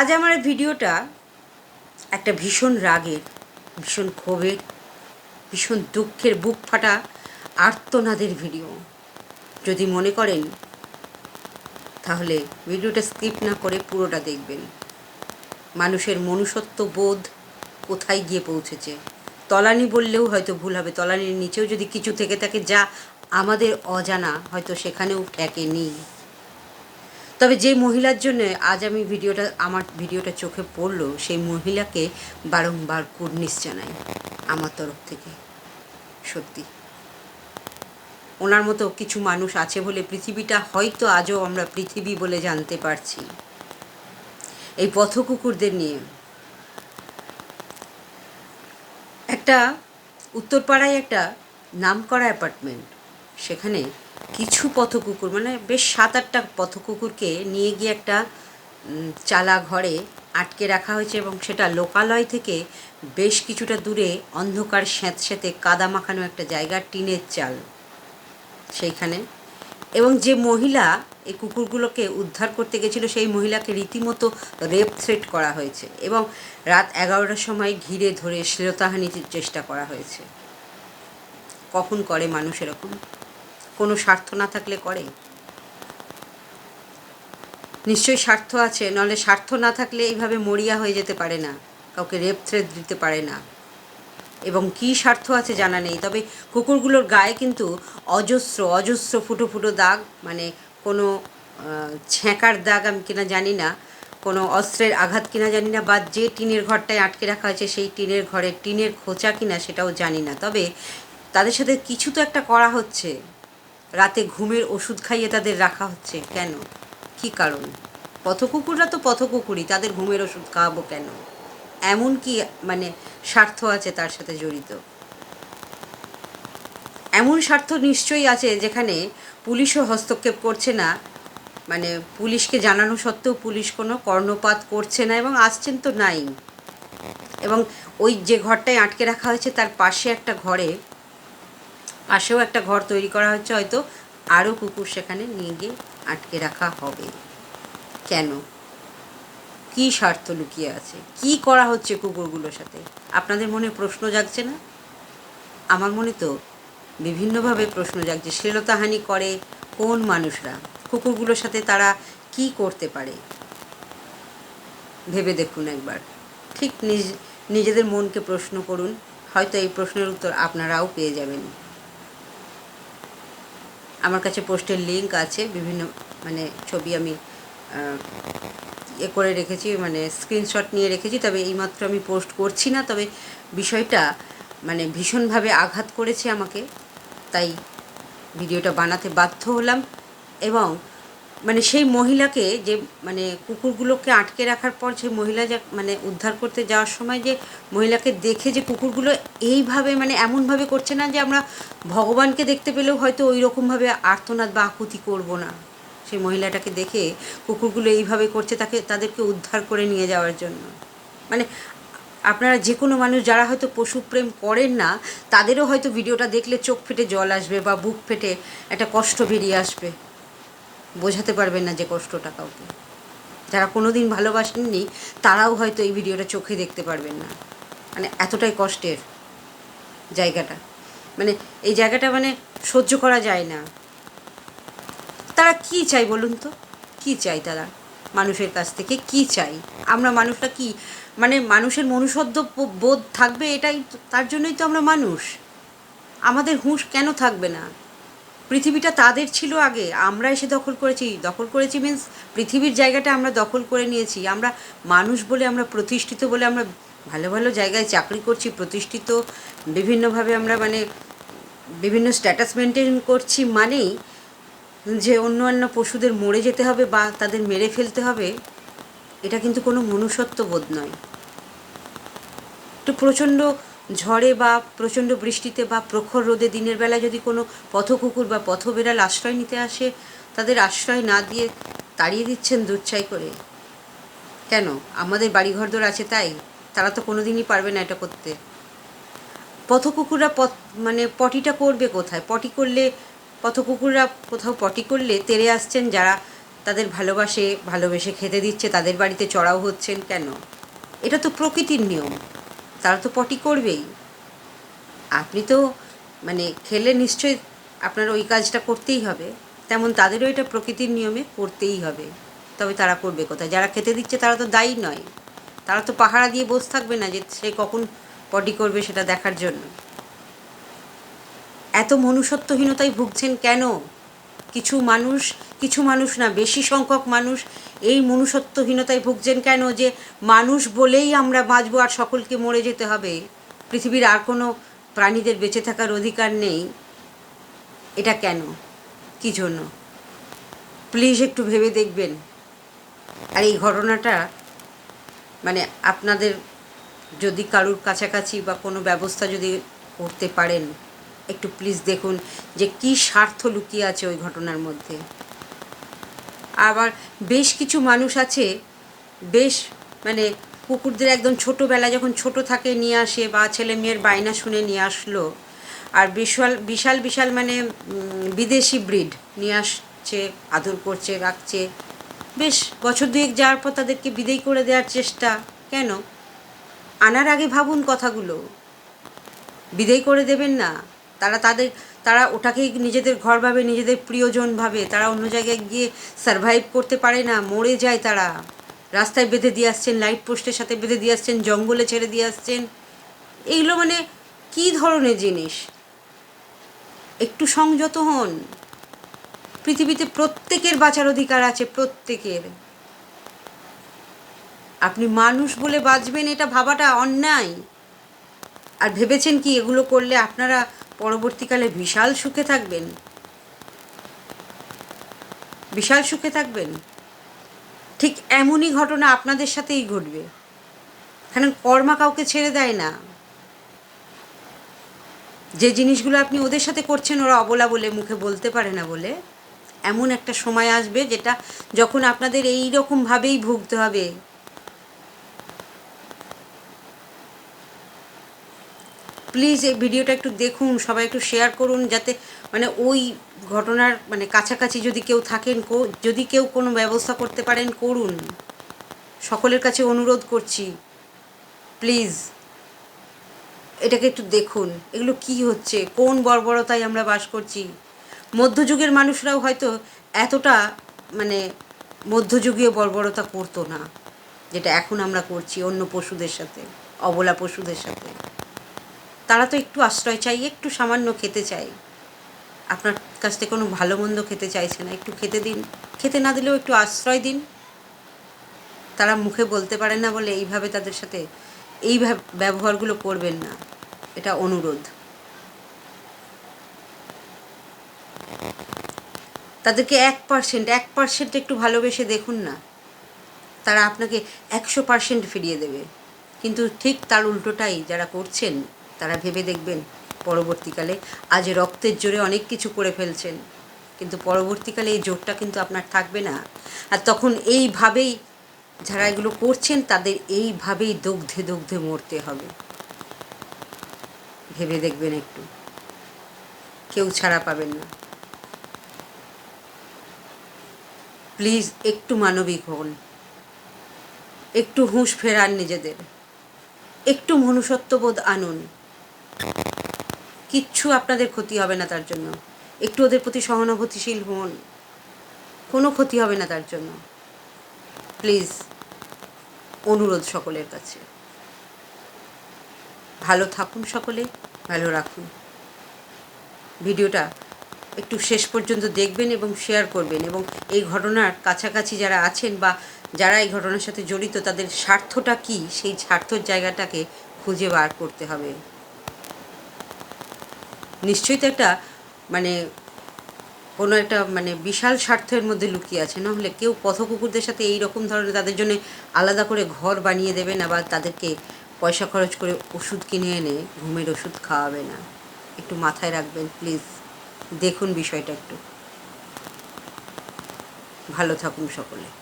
আজ আমার ভিডিওটা একটা ভীষণ রাগের ভীষণ ক্ষোভের ভীষণ দুঃখের বুক ফাটা আর্তনাদের ভিডিও। যদি মনে করেন, তাহলে ভিডিওটা স্কিপ না করে পুরোটা দেখবেন। মানুষের মনুষ্যত্ব বোধ কোথায় গিয়ে পৌঁছেছে? তলানি বললেও হয়তো ভুল হবে। তলানির নিচেও যদি কিছু থেকে থাকে যা আমাদের অজানা, হয়তো সেখানেও ঠেকে নেই। তবে যে মহিলার জন্য আজ আমি ভিডিওটা, আমার ভিডিওটা চোখে পড়ল, সেই মহিলাকে বারংবার কুর্নিশ জানাই আমার তরফ থেকে, সত্যি। ওনার মতো কিছু মানুষ আছে বলে পৃথিবীটা হয়তো আজও আমরা পৃথিবী বলে জানতে পারছি। এই পথ কুকুরদের নিয়ে। একটা উত্তরপাড়ায় একটা নামকরা অ্যাপার্টমেন্ট, সেখানে কিছু পথকুকুর মানে বেশ সাত আটটা পথ কুকুরকে নিয়ে গিয়ে একটা চালা ঘরে আটকে রাখা হয়েছে এবং সেটা লোকালয় থেকে বেশ কিছুটা দূরে অন্ধকার স্যাঁতস্যাঁতে কাদা মাখানো একটা জায়গা, টিনের চাল সেইখানে। এবং যে মহিলা এই কুকুরগুলোকে উদ্ধার করতে গেছিল, সেই মহিলাকে রীতিমতো রেপ থ্রেট করা হয়েছে এবং রাত এগারোটার সময় ঘিরে ধরে শ্লীলতাহানির চেষ্টা করা হয়েছে। কখন করে মানুষ এরকম? কোনো স্বার্থ না থাকলে করে? নিশ্চয়ই স্বার্থ আছে, নাহলে স্বার্থ না থাকলে এইভাবে মরিয়া হয়ে যেতে পারে না, কাউকে রেপ থ্রেট দিতে পারে না। এবং কী স্বার্থ আছে জানা নেই, তবে কুকুরগুলোর গায়ে কিন্তু অজস্র অজস্র ফুটো ফুটো দাগ মানে কোনো ছ্যাঁকার দাগ আমি কিনা জানি না, কোনো অস্ত্রের আঘাত কিনা জানি না, বা যে টিনের ঘরটায় আটকে রাখা হয়েছে সেই টিনের ঘরে টিনের খোঁচা কিনা সেটাও জানি না। তবে তাদের সাথে কিছু তো একটা করা হচ্ছে। রাতে ঘুমের ওষুধ খাইয়ে তাদের রাখা হচ্ছে। কেন? কি কারণ? পথকুকুররা তো পথকুকুরই, তাদের ঘুমের ওষুধ খাওয়াবো কেন? এমন কি মানে স্বার্থ আছে তার সাথে জড়িত? এমন স্বার্থ নিশ্চয়ই আছে যেখানে পুলিশও হস্তক্ষেপ করছে না। মানে পুলিশকে জানানো সত্ত্বেও পুলিশ কোনো কর্ণপাত করছে না এবং আসছেন তো নাই। এবং ওই যে ঘরটায় আটকে রাখা হয়েছে, তার পাশে একটা ঘরে পাশেও একটা ঘর তৈরি করা হচ্ছে, হয়তো আরও কুকুর সেখানে নিয়ে গিয়ে আটকে রাখা হবে। কেন? কী স্বার্থ লুকিয়ে আছে? কি করা হচ্ছে কুকুরগুলোর সাথে? আপনাদের মনে প্রশ্ন জাগছে না? আমার মনে তো বিভিন্নভাবে প্রশ্ন জাগছে, শ্লীলতাহানি করে কোন মানুষরা? কুকুরগুলোর সাথে তারা কি করতে পারে? ভেবে দেখুন একবার। ঠিক নিজ, নিজেদের মনকে প্রশ্ন করুন, হয়তো এই প্রশ্নের উত্তর আপনারাও পেয়ে যাবেন। আমার কাছে পোস্টের লিঙ্ক আছে, বিভিন্ন মানে ছবি আমি এ করে রেখেছি মানে স্ক্রিনশট নিয়ে রেখেছি, তবে এইমাত্র আমি পোস্ট করছি না, তবে বিষয়টা মানে ভীষণভাবে আঘাত করেছে আমাকে, তাই ভিডিওটা বানাতে বাধ্য হলাম এবং মানে সেই মহিলাকে যে মানে কুকুরগুলোকে আটকে রাখার পর সেই মহিলা যা মানে উদ্ধার করতে যাওয়ার সময় যে, মহিলাকে দেখে যে কুকুরগুলো এইভাবে মানে এমনভাবে করছে না যে আমরা ভগবানকে দেখতে পেলেও হয়তো ওই রকমভাবে আর্তনাদ বা আকুতি করব না। সেই মহিলাটাকে দেখে কুকুরগুলো এইভাবে করছে তাকে, তাদেরকে উদ্ধার করে নিয়ে যাওয়ার জন্য। মানে আপনারা যে কোনো মানুষ যারা হয়তো পশুপ্রেম করেন না, তাদেরও হয়তো ভিডিওটা দেখলে চোখ ফেটে জল আসবে বা বুক ফেটে একটা কষ্ট বেরিয়ে আসবে। বোঝাতে পারবেন না যে কষ্টটা কাউকে। যারা কোনো দিন ভালোবাসেননি, তারাও হয়তো এই ভিডিওটা চোখে দেখতে পারবেন না। মানে এতটাই কষ্টের জায়গাটা। মানে এই জায়গাটা মানে সহ্য করা যায় না। তারা কি চাই বলুন তো? কি চাই তারা মানুষের কাছ থেকে? কি চাই আমরা মানুষটা কি? মানে মানুষের মনুষ্যত্ব বোধ থাকবে এটাই তার জন্যই তো আমরা মানুষ। আমাদের হুঁশ কেন থাকবে না? পৃথিবীটা তাদের ছিল আগে, আমরা এসে দখল করেছি। দখল করেছি মিন্স পৃথিবীর জায়গাটা আমরা দখল করে নিয়েছি। আমরা মানুষ বলে আমরা প্রতিষ্ঠিত বলে আমরা ভালো ভালো জায়গায় চাকরি করছি, প্রতিষ্ঠিত, বিভিন্নভাবে আমরা মানে বিভিন্ন স্ট্যাটাস মেনটেন করছি মানেই যে অন্য অন্য পশুদের মরে যেতে হবে বা তাদের মেরে ফেলতে হবে, এটা কিন্তু কোনো মনুষ্যত্ব বোধ নয়। একটু প্রচণ্ড ঝড়ে বা প্রচণ্ড বৃষ্টিতে বা প্রখর রোদে দিনের বেলা যদি কোনো পথকুকুর বা পথবেড়াল আশ্রয় নিতে আসে, তাদের আশ্রয় না দিয়ে তাড়িয়ে দিচ্ছেন দুচ্ছাই করে। কেন? আমাদের বাড়িঘরদোর আছে তাই। তারা তো কোনো দিনই পারবে না এটা করতে। পথকুকুররা পথ মানে পটিটা করবে কোথায়? পটি করলে, পথকুকুররা কোথাও পটি করলে তেড়ে আসছেন যারা তাদের ভালোবাসে, ভালোবেসে খেতে দিচ্ছে, তাদের বাড়িতে চড়াও হচ্ছেন কেন? এটা তো প্রকৃতির নিয়ম। তারা তো পটি করবেই। আপনি তো মানে খেলে নিশ্চয়ই আপনার ওই কাজটা করতেই হবে। তেমন তাদেরও এটা প্রকৃতির নিয়মে করতেই হবে। তবে তারা করবে কোথায়? যারা খেতে দিচ্ছে তারা তো দায়ী নয়। তারা তো পাহারা দিয়ে বসে থাকবে না যে সে কখন পটি করবে সেটা দেখার জন্য। এত মনুষ্যত্বহীনতায় ভুগছেন কেন? কিছু মানুষ কিছু মানুষ না, বেশি সংখ্যক মানুষ এই মনুষ্যত্বহীনতায় ভুগছেন কেন যে মানুষ বলেই আমরা বাঁচবো আর সকলকে মরে যেতে হবে? পৃথিবীর আর কোনো প্রাণীদের বেঁচে থাকার অধিকার নেই। এটা কেন? কী জন্য? প্লিজ একটু ভেবে দেখবেন। আর এই ঘটনাটা মানে আপনাদের যদি কারুর কাছাকাছি বা কোনো ব্যবস্থা যদি করতে পারেন, একটু প্লিজ দেখুন যে কী স্বার্থ লুকিয়ে আছে ওই ঘটনার মধ্যে। আবার বেশ কিছু মানুষ আছে, বেশ মানে কুকুরদের একদম ছোটোবেলায় যখন ছোট থাকে নিয়ে আসে বা ছেলে মেয়ের বায়না শুনে নিয়ে আসলো, আর বিশাল বিশাল বিশাল মানে বিদেশি ব্রিড নিয়ে আসছে, আদর করছে, রাখছে। বেশ বছর দুয়েক যাওয়ার পর তাদেরকে বিদেয় করে দেওয়ার চেষ্টা, কেন? আনার আগে ভাবুন কথাগুলো। বিদেয় করে দেবেন না। তারা তাদের তারা ওটাকেই নিজেদের ঘর ভাবে, নিজেদের প্রিয়জন ভাবে, তারা অন্য জায়গায় গিয়ে সারভাইভ করতে পারে না, মরে যায় তারা। রাস্তায় বেঁধে দিয়ে আসছেন লাইট পোস্টের সাথে বেঁধে দিয়ে আসছেন, জঙ্গলে ছেড়ে দিয়ে আসছেন। এইগুলো মানে কী ধরনের জিনিস? একটু সংযত হন। পৃথিবীতে প্রত্যেকের বাঁচার অধিকার আছে, প্রত্যেকের। আপনি মানুষ বলে বাঁচবেন, এটা ভাবাটা অন্যায়। আর ভেবেছেন কি এগুলো করলে আপনারা পরবর্তীকালে বিশাল সুখে থাকবেন? বিশাল সুখে থাকবেন? ঠিক এমনই ঘটনা আপনাদের সাথেই ঘটবে। কারণ কর্মা কাউকে ছেড়ে দেয় না। যে জিনিসগুলো আপনি ওদের সাথে করছেন, ওরা অবলা বলে, মুখে বলতে পারে না বলে, এমন একটা সময় আসবে যেটা যখন আপনাদের এই রকমভাবেই ভুগতে হবে। প্লিজ এই ভিডিওটা একটু দেখুন, সবাই একটু শেয়ার করুন যাতে মানে ওই ঘটনার মানে কাছাকাছি যদি কেউ থাকেন যদি কেউ কোনো ব্যবস্থা করতে পারেন, করুন। সকলের কাছে অনুরোধ করছি। প্লিজ এটাকে একটু দেখুন, এগুলো কি হচ্ছে, কোন বর্বরতায় আমরা বাস করছি। মধ্যযুগের মানুষরাও হয়তো এতটা মানে মধ্যযুগীয় বর্বরতা করতো না, যেটা এখন আমরা করছি অন্য পশুদের সাথে, অবলা পশুদের সাথে। তারা তো একটু আশ্রয় চাই একটু সামান্য খেতে চাই আপনার কাছ থেকে কোনো ভালো মন্দ খেতে চাইছে না, একটু খেতে দিন। খেতে না দিলেও একটু আশ্রয় দিন। তারা মুখে বলতে পারে না বলে এইভাবে তাদের সাথে এই ব্যবহারগুলো করবেন না। এটা অনুরোধ। তাদেরকে এক পার্সেন্ট এক পার্সেন্ট একটু ভালোবেসে দেখুন না। তারা আপনাকে একশো পার্সেন্ট ফিরিয়ে দেবে। কিন্তু ঠিক তার উল্টোটাই যারা করছেন তারা ভেবে দেখবেন পরবর্তীকালে। আজ রক্তের জোরে অনেক কিছু করে ফেলছেন, কিন্তু পরবর্তীকালে এই জোরটা কিন্তু আপনার থাকবে না। আর তখন এইভাবেই যারা এগুলো করছেন, তাদের এইভাবেই দগ্ধে দগ্ধে মরতে হবে। ভেবে দেখবেন একটু। কেউ ছাড়া পাবেন না। প্লিজ একটু মানবিক হন। একটু হুঁশ ফেরান নিজেদের। একটু মনুষ্যত্ববোধ আনুন। কিচ্ছু আপনাদের ক্ষতি হবে না তার জন্য। একটু ওদের প্রতি সহানুভূতিশীল হন। কোনো ক্ষতি হবে না তার জন্য। প্লিজ, অনুরোধ সকলের কাছে। ভালো থাকুন সকলে, ভালো রাখুন। ভিডিওটা একটু শেষ পর্যন্ত দেখবেন এবং শেয়ার করবেন এবং এই ঘটনার কাছাকাছি যারা আছেন বা যারা এই ঘটনার সাথে জড়িত, তাদের স্বার্থটা কি? সেই স্বার্থর জায়গাটাকে খুঁজে বার করতে হবে। নিশ্চয়ই তো একটা মানে কোনো একটা মানে বিশাল স্বার্থের মধ্যে লুকিয়ে আছে। না হলে কেউ পথ কুকুরদের সাথে এই রকম ধরনের তাদের জন্য আলাদা করে ঘর বানিয়ে দেবে না বা তাদেরকে পয়সা খরচ করে ওষুধ কিনে এনে ঘুমের ওষুধ খাওয়াবে না। একটু মাথায় রাখবেন, প্লিজ। দেখুন বিষয়টা একটু। ভালো থাকুন সকলে।